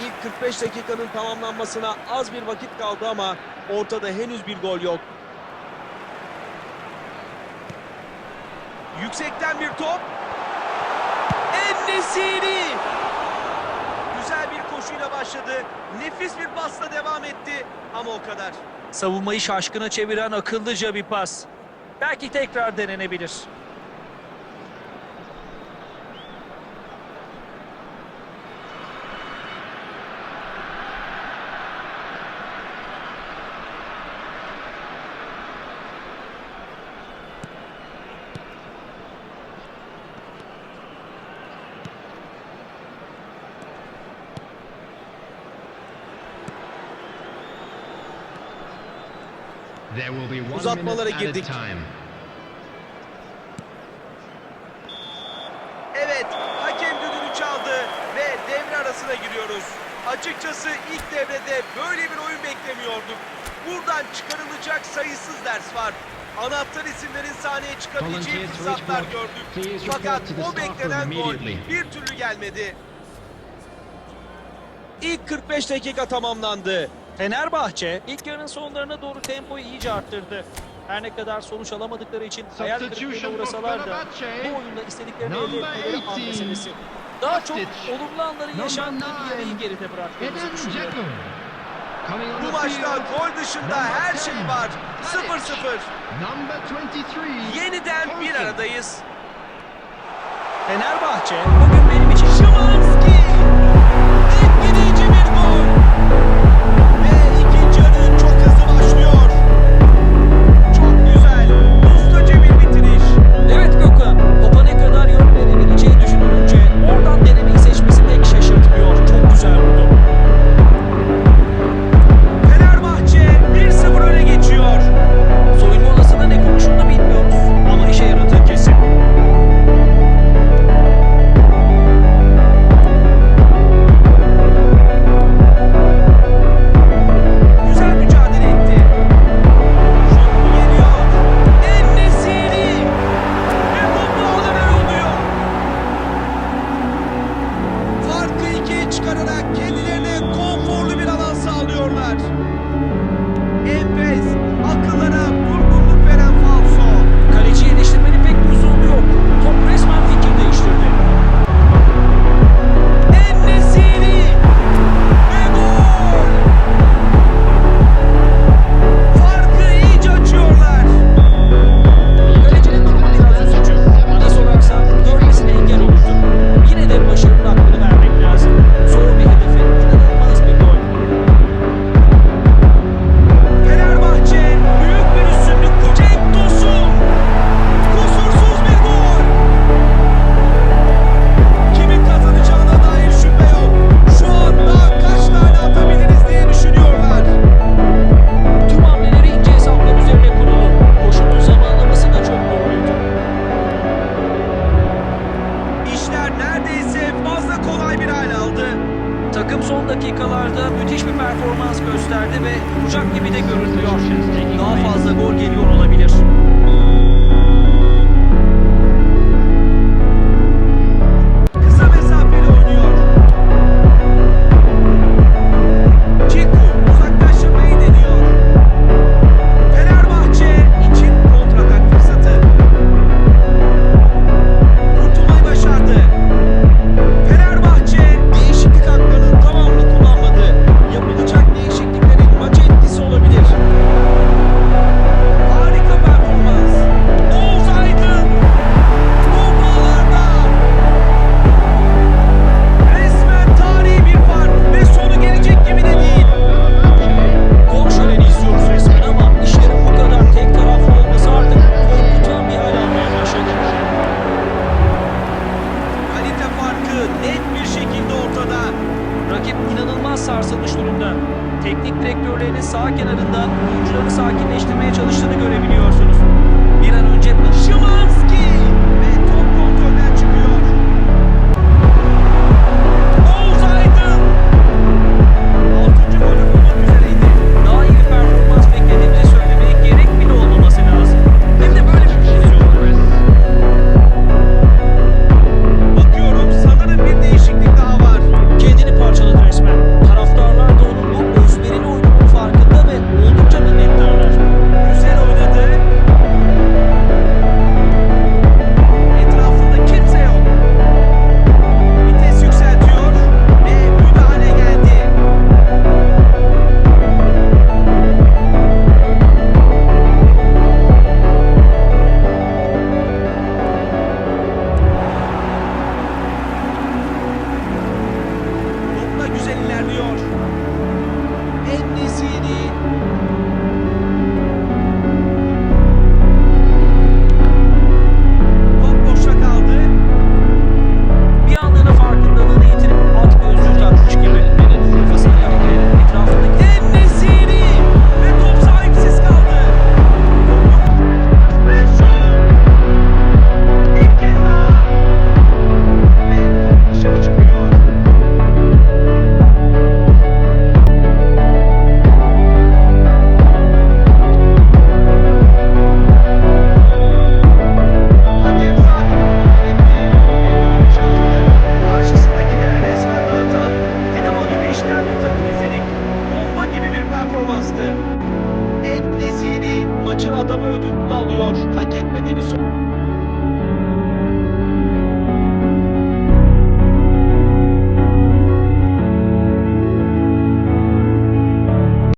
İlk 45 dakikanın tamamlanmasına az bir vakit kaldı ama ortada henüz bir gol yok. Yüksekten bir top. Ennesiri! Güzel bir koşuyla başladı. Nefis bir pasla devam etti ama o kadar. Savunmayı şaşkına çeviren akıllıca bir pas. Belki tekrar denenebilir. Uzatmalara girdik. Evet, hakem düdüğünü çaldı ve devre arasına giriyoruz. Açıkçası ilk devrede böyle bir oyun beklemiyorduk. Buradan çıkarılacak sayısız ders var. Anahtar isimlerin sahneye çıkabileceği fırsatlar gördük. Fakat o beklenen gol bir türlü gelmedi. İlk 45 dakika tamamlandı. Fenerbahçe ilk yarının sonlarına doğru tempoyu iyice arttırdı. Her ne kadar sonuç alamadıkları için hayal kırıklığına uğrasalar da bu oyunda istediklerini elde etmeleri an 18, meselesi. Daha çok olumlu anların yaşandığı bir yeri geride bıraktığımızı düşünüyorum. Bu maçta gol dışında her 10, şey var. Tadic. 0-0. Number 23. Yeniden bir aradayız. Fenerbahçe bugün benim için Szymanski! Takım son dakikalarda müthiş bir performans gösterdi ve vuracak gibi de görünüyor. Daha fazla gol geliyor olabilir. Maçın adamı ödülünü alıyor. Hak etmediğini söylüyor.